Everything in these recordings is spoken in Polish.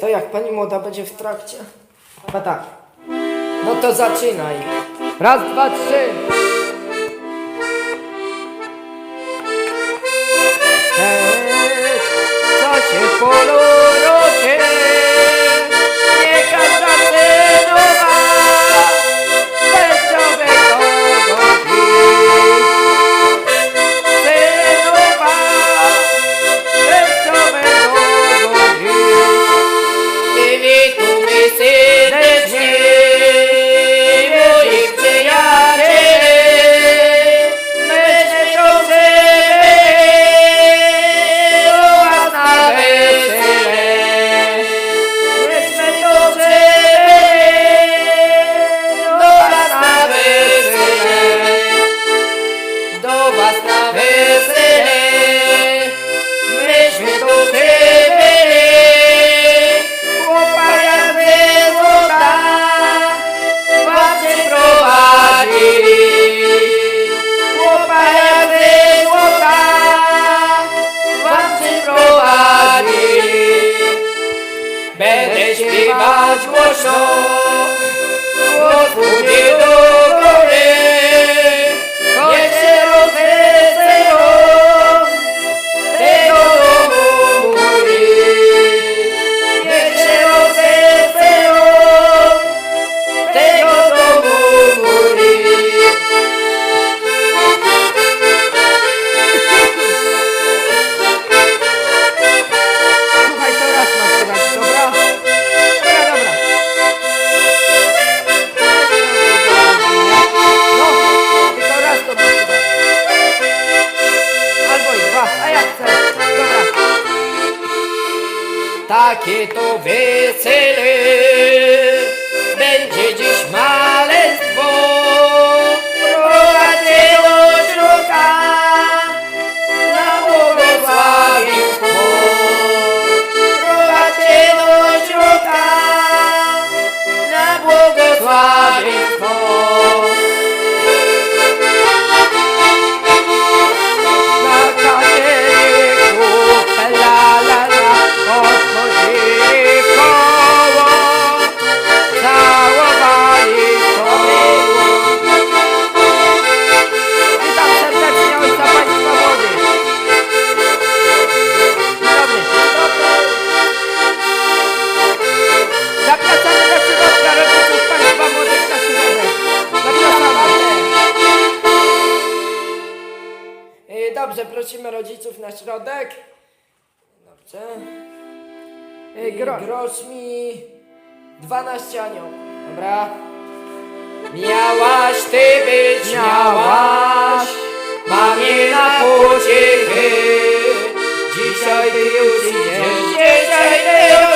To jak pani młoda będzie w trakcie? Chyba tak. No to zaczynaj. Raz, dwa, trzy. Che dovesse Zaprosimy rodziców na środek. Dobrze. E, I grosz. grosz mi 12 anioł. Dobra. Miałaś ty być, miałaś, mamie na płocie gry. Dzisiaj ty już idziesz, dzisiaj ty już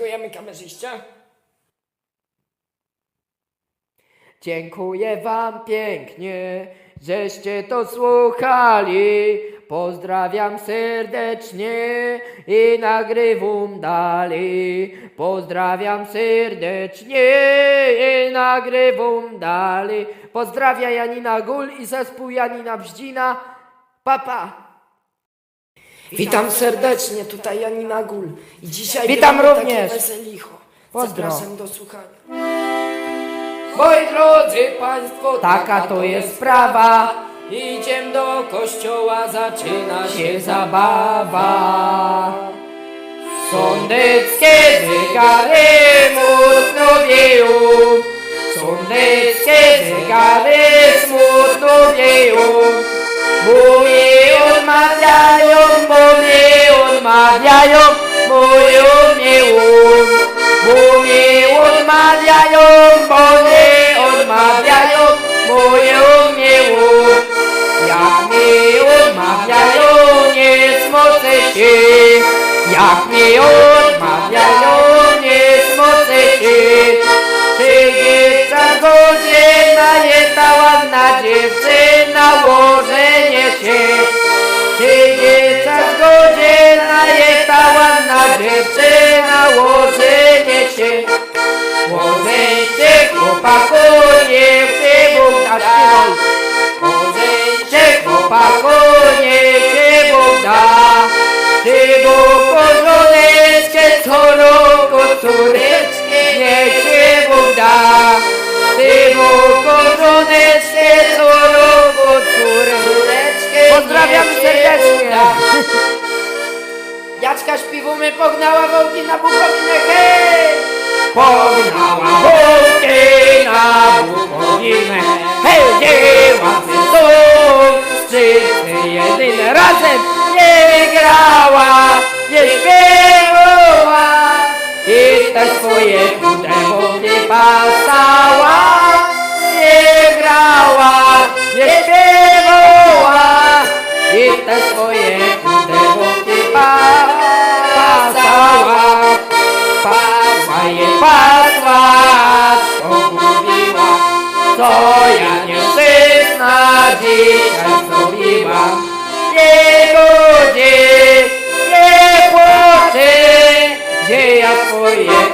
Dziękujemy kamerzyście. Dziękuję wam pięknie, żeście to słuchali. Pozdrawiam serdecznie i nagrywam dalej. Pozdrawiam serdecznie i nagrywam dalej. Pozdrawia Janina Gul i zespół Janina Bździna. Papa. Witam serdecznie, tutaj Janina Gul. I dzisiaj Witam gramy również. Takie weselicho. Pozdro. Zapraszam do słuchania. Moi drodzy Państwo, Taka to jest sprawa. Idziem do kościoła, zaczyna się zabawa. Sądeckie zegary smutno wieją. Sądeckie zegary smutno moje odmieją. Jak mnie odmawiają, nie smocę się. Nie. Czy dziewca godzina jest ta ładna dziewczyna, łożenie się. Łożenie chłopaku, nie śpiewaj. Łożenie chłopaku, nie da. Ty Bóg pożoneczkę co roku córeczkę, nie da. Ty Bóg pożoneczkę co roku córeczkę, chce serdecznie. Jaczka śpiwumy pognała wołki na Bukowinę, hej! Pognała wołki na Bukowinę, hej! Razem nie grała, nie śpiewała. I też swoje pudełko nie pasała, Je pasła, co ja nie wszystna dzisiaj zrobiła. Nie godzi, nie płacze, gdzie ja swoje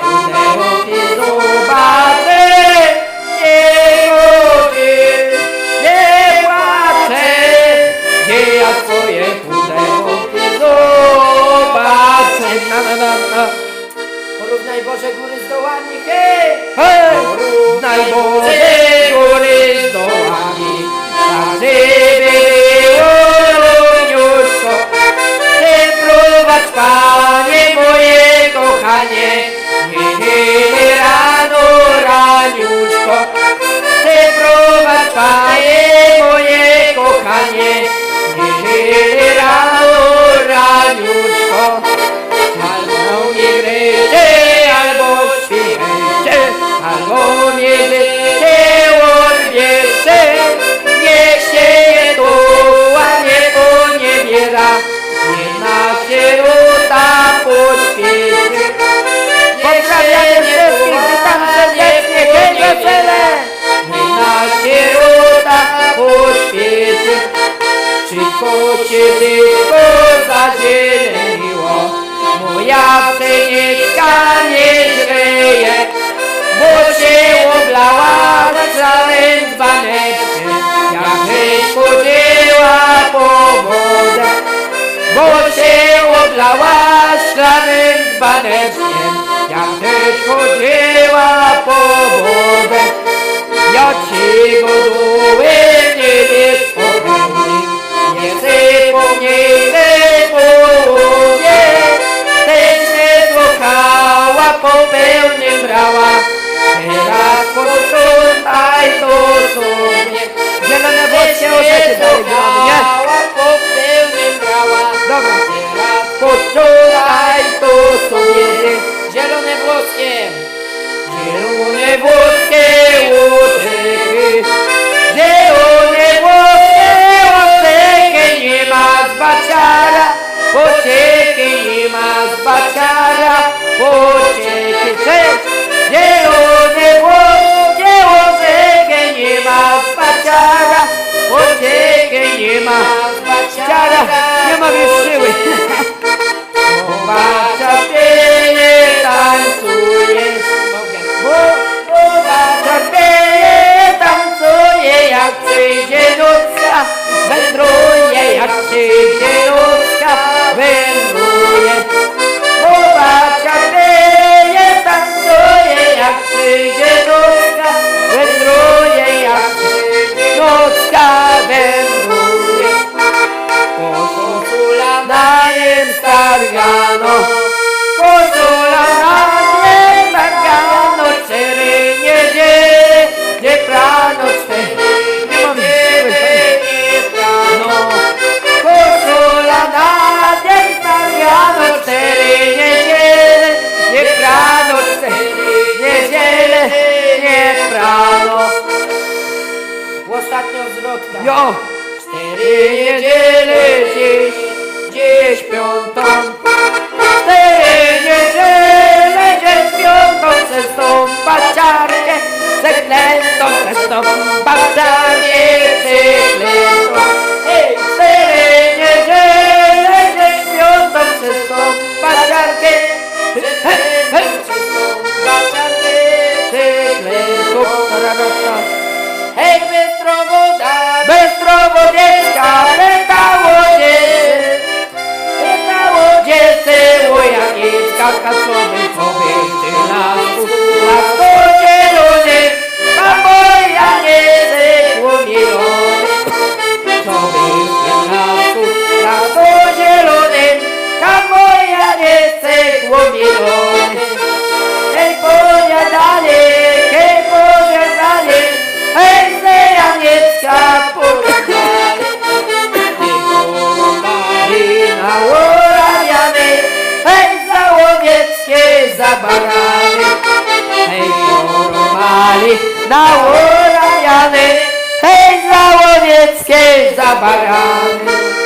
panewskiem, ja też chodziła po wodę, ja ci go goduły nie wiesz popełni, nie zapomnij południe, ten się kochała, po pełnym brała, teraz posprzątaj to co mnie, zielone wody się oświetli, nie? más bacala, porque que llevo de vos, llevo sé que llevas bacala, porque que lleva. No a tan no a tan cztery niedziele, nie prano cztery niedziele, nie prano. Ostatnio zwrotka. Jo! Cztery niedziele dziś przeklętą, przez tą baciarkę, przeklętą. Hej, cztery niedziele dziś piątą, przez tą baciarkę, hej, hej, przez tą baciarkę, przeklętą. Ta-ra-ra-ta. Hej, Bystrowoda, Bystrowodziecka, zabarany. Hej, poromali na łorawiany, hej, załowieckie zabarany.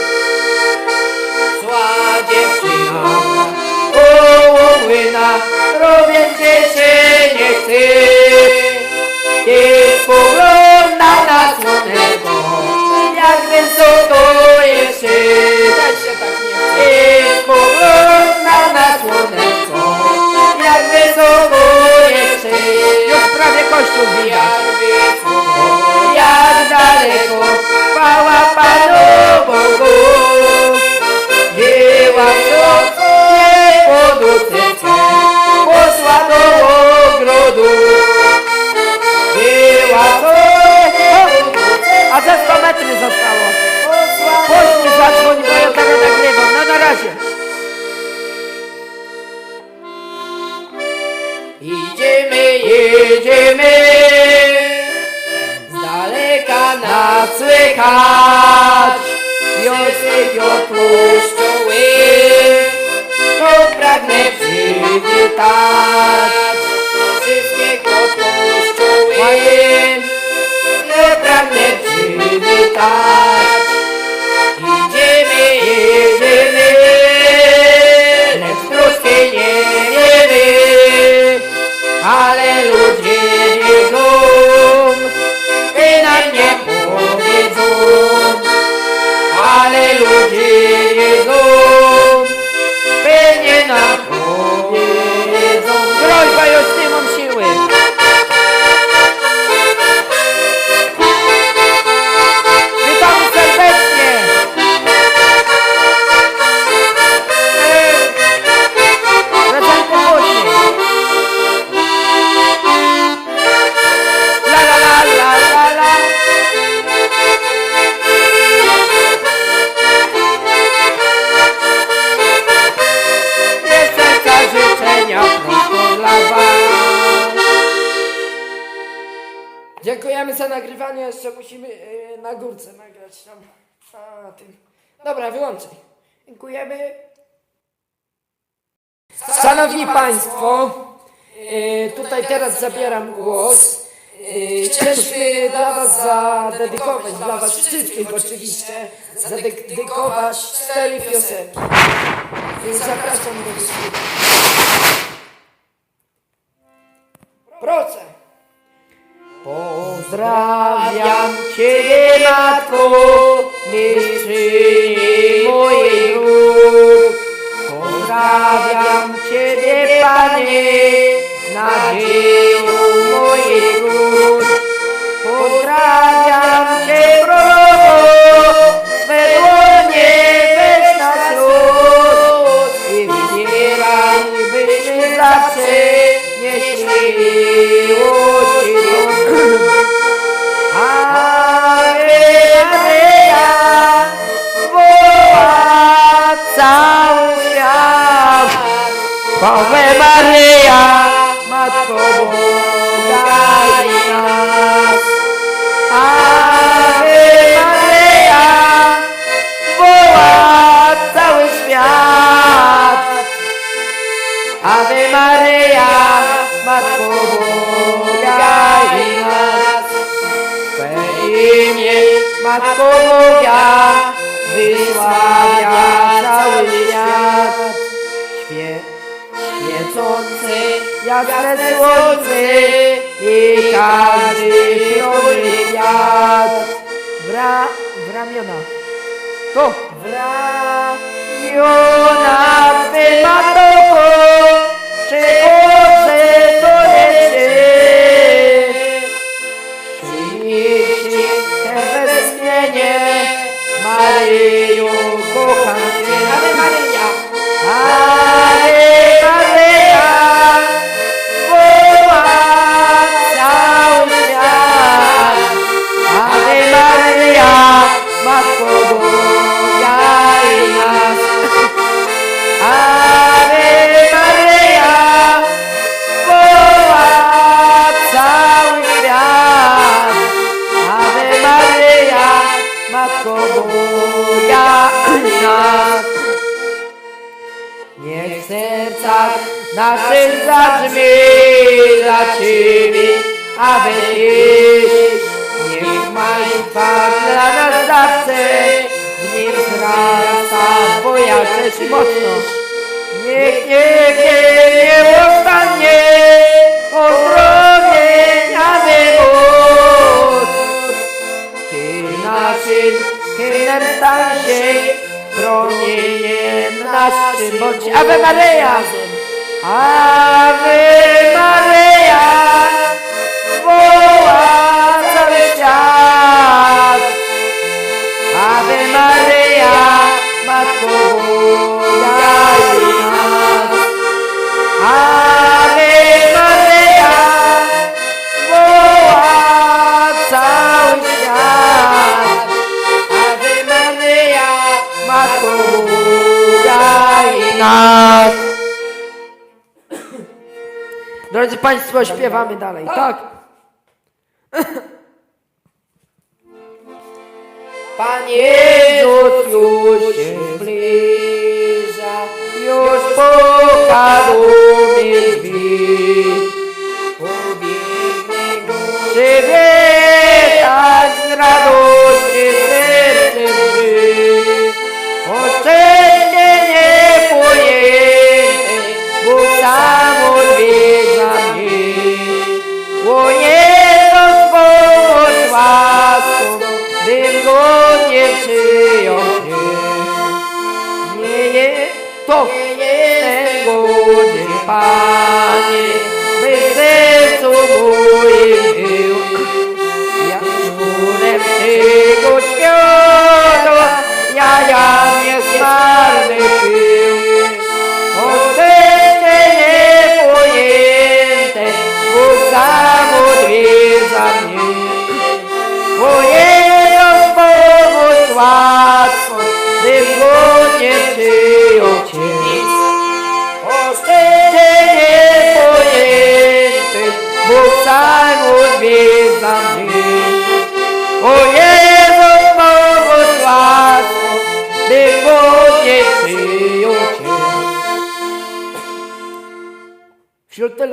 To Nagrywanie, jeszcze musimy e, na górce nagrać tam. Tym. Dobra, wyłączaj. Dziękujemy. Szanowni Państwo, e, tutaj teraz zabieram głos. E, Chcieliśmy dla Was zadedykować, dla Was wszystkich oczywiście, zadedykować cztery piosenki. Zapraszam do dyskusji. Proszę. Pozdrawiam Ciebie, Matko, mistrzyni mojej dróg. Pozdrawiam Ciebie, Panie, nadzieją mojej świecące jasne słońce i każdy fiolny kwiat. W, ra, w ramiona. To w ramiona przychodzę naszych zabrzmi dla Ciebie, aby Tyś, niech Państwa dla nas zawsze w nim wzrasta Twoja cześć i mocność. Niech, niech, niech nie powstanie pozdrowienia wymóg. Ty naszym hymnem stań się, promieniem naszym bądź Ave Maryja. Ave Maria, voa. Drodzy Państwo, śpiewamy dalej, tak? Pan Jezus już się zbliża, już pokazał mi drzwi. Pobiegnę go z Panie,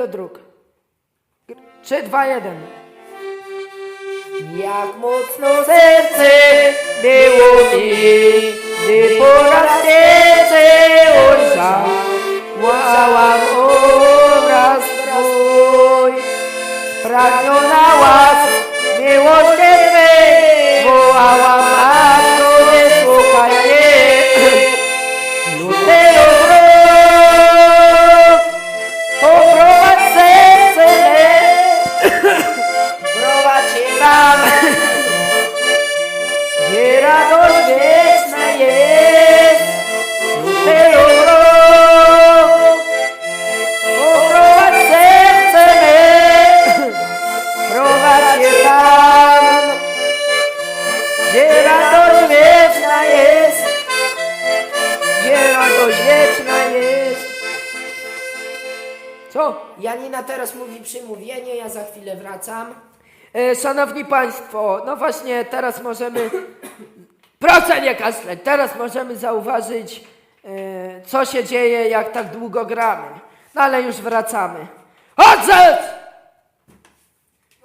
dróg. 3, 2, 1. Jak mocno serce było mi, gdy po raz pierwszy wołałam obraz Twój. Pragniona łask miłości teraz mówi przymówienie, ja za chwilę wracam. E, szanowni Państwo, no właśnie teraz możemy, proszę nie kaszleć, teraz możemy zauważyć, e, co się dzieje, jak tak długo gramy. No ale już wracamy. Odszedł!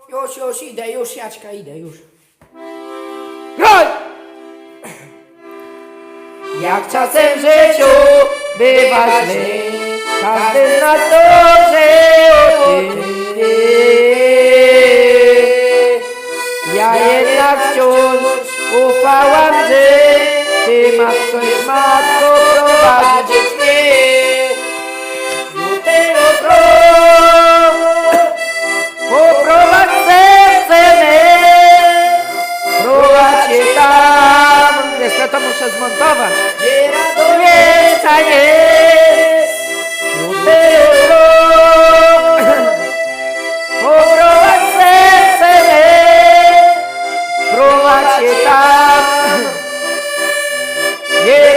Już, już idę, już Jaćka idę, już. Graj! Jak czasem w życiu bywa źle, każdy z nas dobrze o tym wie. Ja jednak wciąż ufałam, że Ty matko i matko prowadzić mnie. Tam. Jeszcze to muszę zmontować. Gdzie radość Wieczna jest Lutero Poprowadź serce me Prowadź je tam Gdzie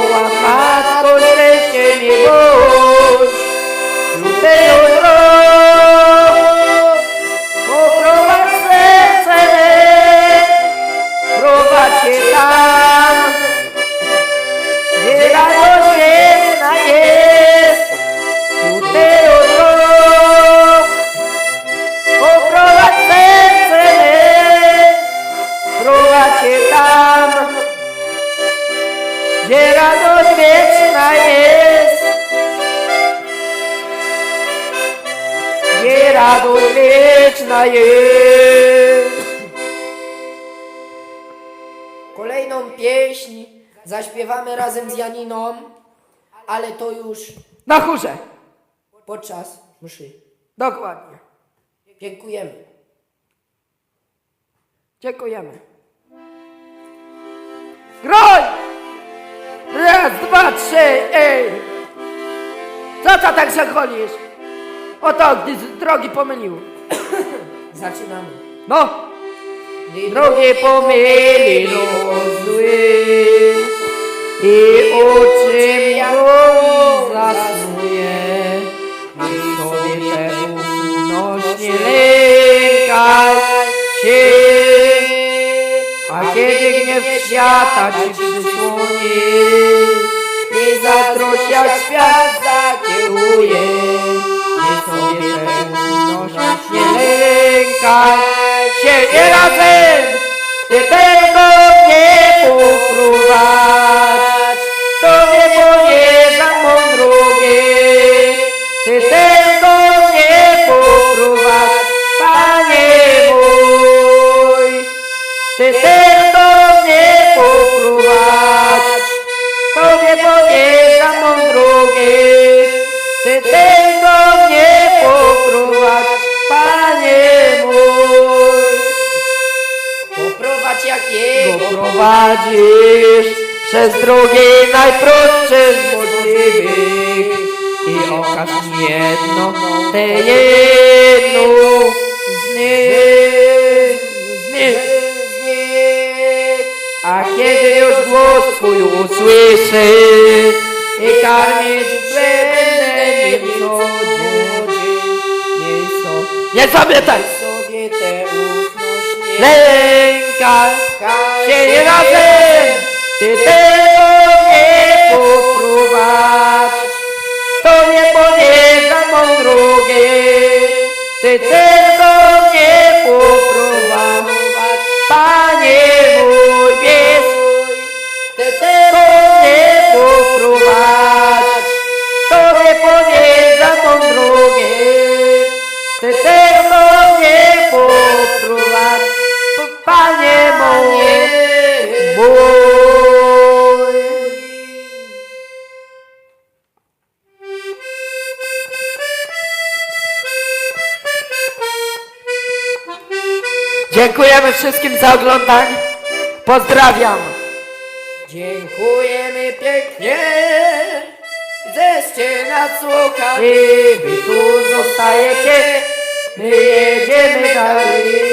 i kolejną pieśń zaśpiewamy razem z Janiną, ale to już Na chórze. podczas mszy. Dokładnie. Dziękujemy. Dziękujemy. Groj! Raz, dwa, trzy, ej! Co to tak się cholisz? Oto, drogi pomylił. Zaczynamy. No, Gdy drogi pomyli zły i oczy mną zasnuje i sobie temu unośnie lękaj się. A kiedy gniew świata ci przysłoni i zatrosia świat zakieruje, nie sobie unosić nie lękaj się nie razem, ty tego nie poprowadź, to nie pojeżdżam mą drogę, ty tego nie poprowadź, Panie mój. Ty tylko mnie poprowadź, Tobie powierzam mą drogę. Ty mnie poprowadź, Panie mój. poprowadź jak Go Jego prowadzisz przez drogi najprostsze z możliwych i okaż mi jedno, te jedno z nich, z nich. A kiedy już głos Twój usłyszy i karmić będę nim nie zapytaj! nie Lęka się nie razem, ty tego nie popróbacz. To nie podjeżdża mą drugi, ty tego Dziękujemy wszystkim za oglądanie. Pozdrawiam. Dziękujemy pięknie, żeście nas słuchali. Wy tu zostajecie, my jedziemy dalej.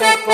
Mexico.